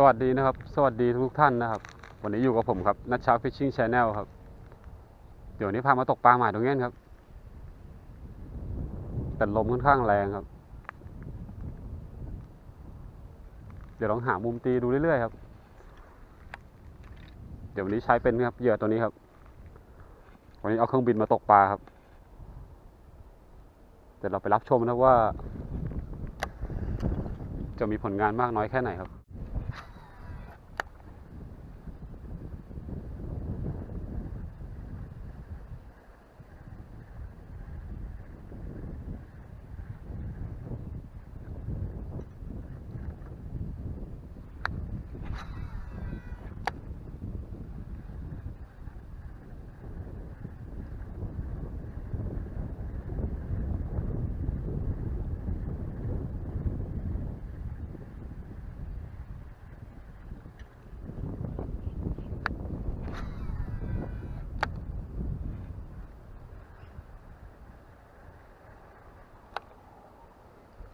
สวัสดีนะครับ สวัสดีทุกท่านนะครับ วันนี้อยู่กับผมครับนัชชาฟิชชิ่งชาแนลครับ เดี๋ยวนี้พามาตกปลาหมาตรงนี้ครับ แต่ลมค่อนข้างแรงครับ เดี๋ยวลองหามุมตีดูเรื่อยๆครับ เดี๋ยววันนี้ใช้เป็นครับเหยื่อตัวนี้ครับ วันนี้เอาเครื่องบินมาตกปลาครับ เดี๋ยวเราไปรับชมนะว่า จะมีผลงานมากน้อยแค่ไหนครับ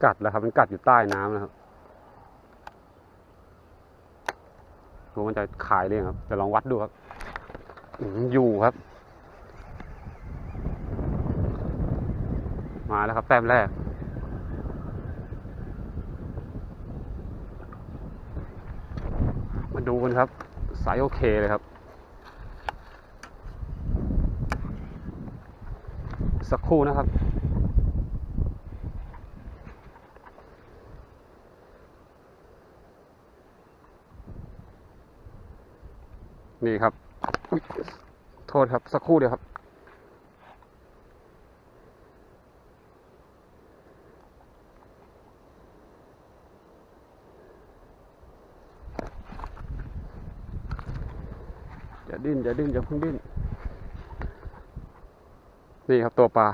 กัดแล้วครับ มันกัดอยู่ใต้น้ำนะครับรู้มันจะขายเลยงครับจะลองวัดดูครับอืมอยู่ครับ มาแล้วครับ แต้มแรก มาดูกันครับ สายโอเคเลยครับ สักครู่นะครับ นี่ครับ โทษครับ สักครู่เดียวครับ อย่าดิ้น อย่าดิ้น อย่าเพิ่งดิ้น นี่ครับตัวปลา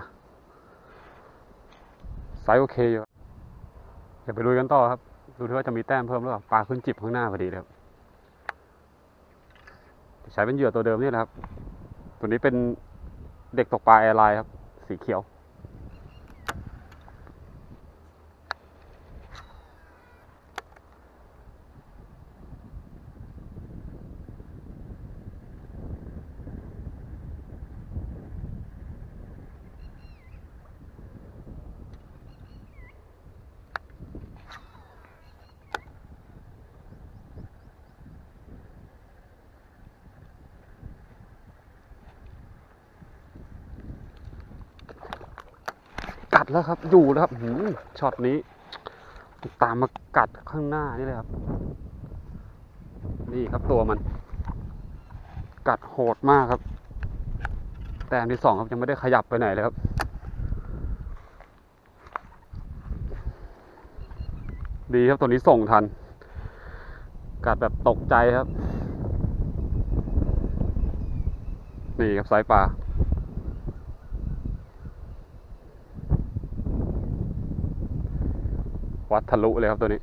ไซส์โอเคอยู่เดี๋ยวไปลุยกันต่อครับ ดูที่ว่าจะมีแต้มเพิ่มหรือเปล่า ปลาขึ้นจิบข้างหน้าพอดีเลยครับ ใช้เป็นเหยื่อตัวเดิมนี่นะครับ ตัวนี้เป็นเด็กตกปลาแอร์ไลน์ครับ สีเขียว แล้วครับ อยู่แล้วครับหืช็อตนี้ ตามมากัดข้างหน้านี่เลยครับ นี่ครับตัวมัน กัดโหดมากครับ แต้มที่สองครับยังไม่ได้ขยับไปไหนเลยครับดีครับตัวนี้ส่งทัน กัดแบบตกใจครับ นี่ครับสายปลา วัดทะลุเลยครับตัวนี้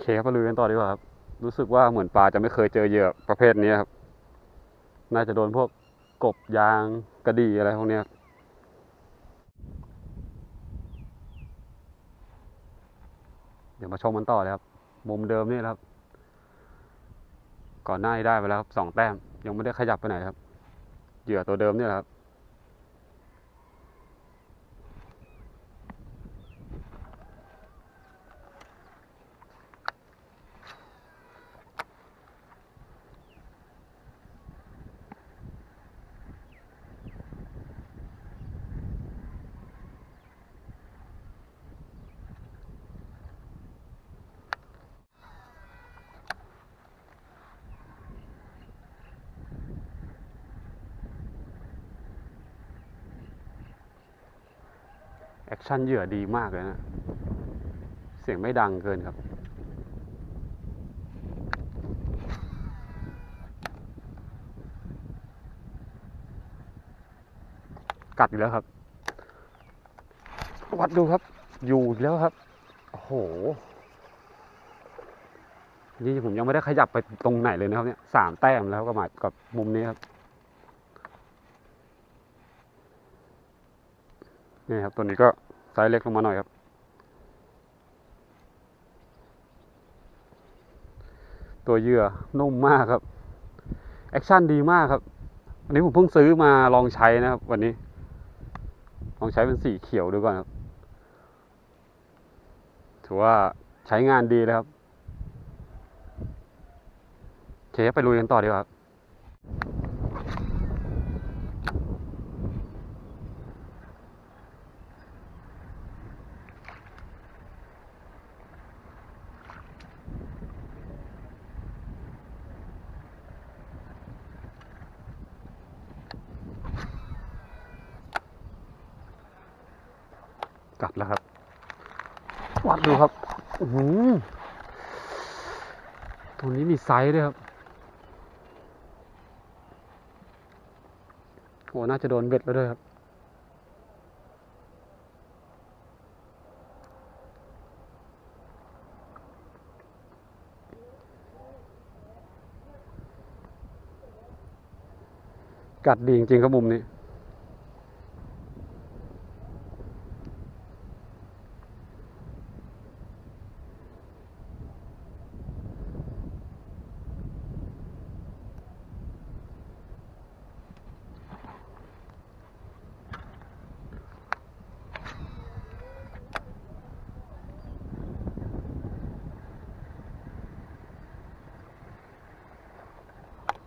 เคครับมาลุยกันต่อดีกว่าครับ รู้สึกว่าเหมือนปลาจะไม่เคยเจอเหยื่อประเภทนี้ครับ น่าจะโดนพวกกบยางกระดี่อะไรพวกนี้เดี๋ยวมาชมกันต่อเลยครับ มุมเดิมนี่ครับ ก่อนหน้าได้ไปแล้วครับสองแต้ม ยังไม่ได้ขยับไปไหนครับ เหยื่อตัวเดิมนี่แหละครับ แอคชั่นเหยื่อดีมากเลยนะ เสียงไม่ดังเกินครับ กัดอีกแล้วครับ วัดดูครับ อยู่อีกแล้วครับ โอ้โห นี่ผมยังไม่ได้ขยับไปตรงไหนเลยนะครับเนี่ยสามแต้มแล้วก็หมายกับมุมนี้ครับ นี่ครับตัวนี้ก็ไซส์เล็กลงมาหน่อยครับ ตัวเหยื่อนุ่มมากครับ แอคชั่นดีมากครับ วันนี้ผมเพิ่งซื้อมาลองใช้นะครับ วันนี้ ลองใช้เป็นสีเขียวดูก่อนครับ ถือว่าใช้งานดีเลยครับ เคไปลุยกันต่อดีกว่าครับ แล้วครับ วัดดูครับอื้อหือตัวนี้มีไซส์ด้วยครับโอ้น่าจะโดนเบ็ดแล้วด้วยครับกัดดีจริงๆครับมุมนี้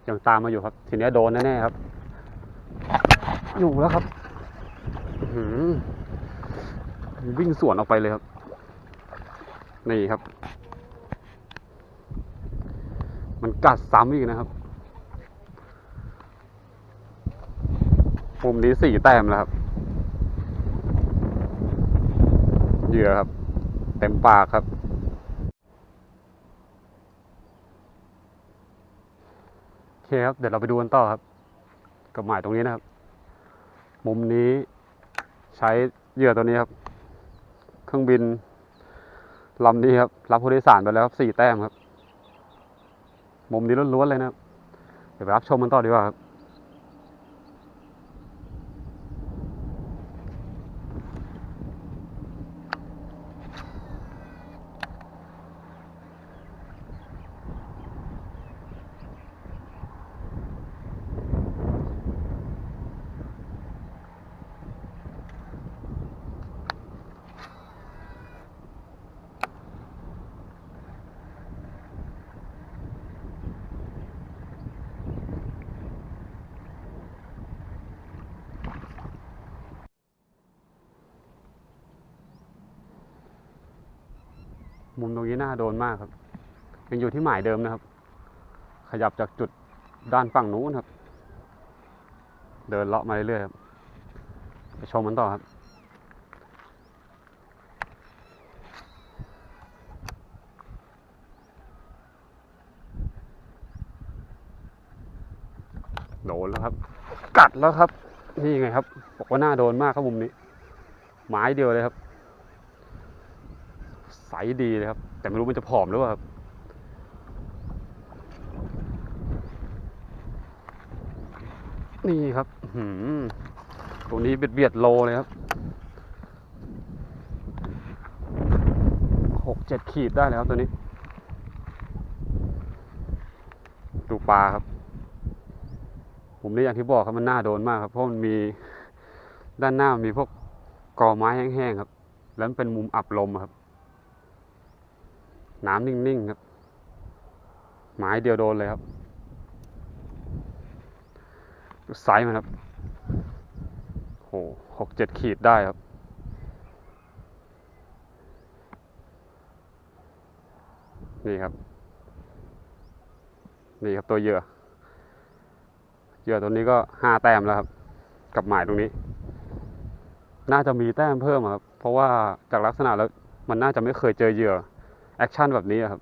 ยังตามมาอยู่ครับ ทีนี้โดนแน่ๆครับ อยู่แล้วครับอื้อหือวิ่งสวนออกไปเลยครับ นี่ครับ มันกัดซ้ำอีกนะครับมุมนี้สี่แต้มแล้วครับเหยื่อครับ เต็มปากครับ โอเคครับ เดี๋ยวเราไปดูกันต่อครับกับหมายตรงนี้นะครับ มุมนี้ใช้เหยื่อตัวนี้ครับ เครื่องบินลำนี้ครับ รับผู้โดยสารไปแล้วครับสี่แต้มครับ มุมนี้ล้วนๆเลยนะครับ เดี๋ยวไปรับชมมันต่อดีกว่าครับ มุมตรงนี้น่าโดนมากครับ ยังอยู่ที่หมายเดิมนะครับ ขยับจากจุดด้านฝั่งนู้นครับ เดินเลาะมาเรื่อยๆครับไปชมมันต่อครับโดนแล้วครับ กัดแล้วครับ นี่ไงครับบอกว่าหน้าโดนมากครับมุมนี้ไม้เดียวเลยครับ ใสดีเลยครับ แต่ไม่รู้มันจะผอมหรือเปล่าครับนี่ครับหือตัวนี้เบียดเบียดโลเลยครับหกเจ็ดขีดได้แล้วตัวนี้ ดูปลาครับ ผมนี่อย่างที่บอกครับมันน่าโดนมากครับ เพราะมันมีด้านหน้ามีพวกกอไม้แห้งๆครับ แล้วมันเป็นมุมอับลมครับ น้ำนิ่งๆครับไม้เดียวโดนเลยครับไซส์มันครับโหหกเจ็ดขีดได้ครับ นี่ครับ นี่ครับตัวเหยื่อ เหยื่อตัวนี้ก็ห้าแต้มแล้วครับ กับหมายตรงนี้ น่าจะมีแต้มเพิ่มครับ เพราะว่าจากลักษณะแล้วมันน่าจะไม่เคยเจอเหยื่อ แอคชั่นแบบนี้อะครับ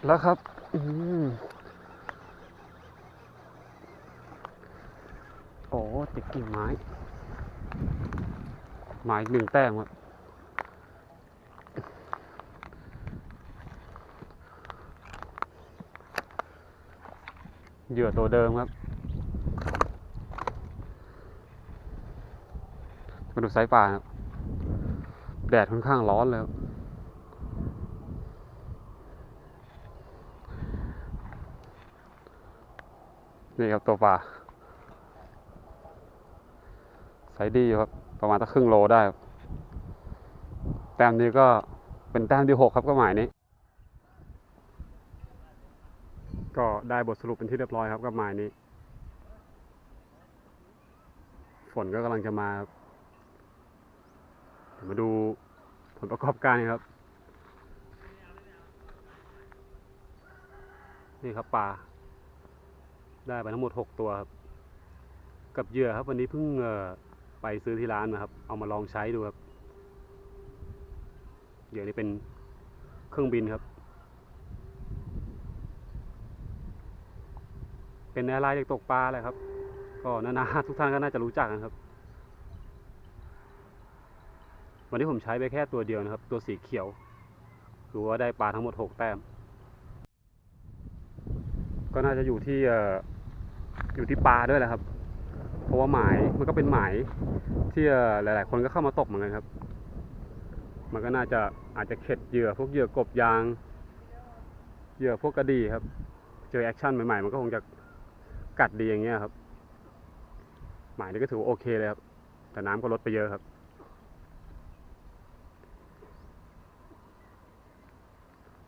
ดแล้วครับ อืมโอ้ติดกิ่งไม้ไม้อีกหนึ่งแต้มครับเหยื่อตัวเดิมครับมาดูไซส์ปลาครับ แดดค่อนข้างร้อนเลยครับ นี่ครับตัวปลาไซส์ดีครับ ประมาณสักครึ่งโลได้ครับแต้มนี้ก็เป็นแต้มที่หกครับก็หมายนี้ ก็ได้บทสรุปเป็นที่เรียบร้อยครับกับหมายนี้ ฝนก็กำลังจะมาครับเดี๋ยวมาดูผลประกอบการครับ นี่ครับปลา ได้ไปทั้งหมดหกตัวครับ กับเหยื่อครับวันนี้เพิ่งไปซื้อที่ร้านมาครับ เอามาลองใช้ดูครับ เหยื่อนี้เป็นเครื่องบินครับ เป็นอะไรเด็กตกปลาแหละครับ ก็นานาทุกท่านก็น่าจะรู้จักกันครับ วันนี้ผมใช้ไปแค่ตัวเดียวนะครับ ตัวสีเขียวดูว่าได้ปลาทั้งหมดหกแต้ม ก็น่าจะอยู่ที่ อยู่ที่ปลาด้วยแหละครับ เพราะว่าหมายมันก็เป็นหมายที่หลาย ๆ คนก็เข้ามาตกเหมือนกันครับ มันก็น่าจะอาจจะเข็ดเหยื่อพวกเหยื่อกบยาง เหยื่อพวกกระดีครับ เจอแอคชั่นใหม่ ๆ มันก็คงจะกัดดีอย่างเงี้ยครับ หมายนี้ก็ถือโอเคเลยครับ แต่น้ำก็ลดไปเยอะครับ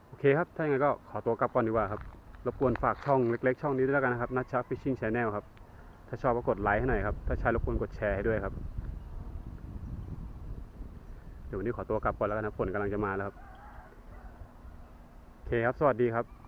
โอเคครับ ถ้าอย่างนั้นก็ขอตัวกลับก่อนดีกว่าครับ รบกวนฝากช่องเล็ก ๆ ช่องนี้ด้วยแล้วกันนะครับนัชชาฟิชชิ่งชาแนลครับ ถ้าชอบก็กดไลค์ให้หน่อยครับ ถ้าใช่รบกวนกดแชร์ให้ด้วยครับ เดี๋ยววันนี้ขอตัวกลับก่อนแล้วกันนะฝนกำลังจะมาแล้วครับ โอเคครับ สวัสดีครับ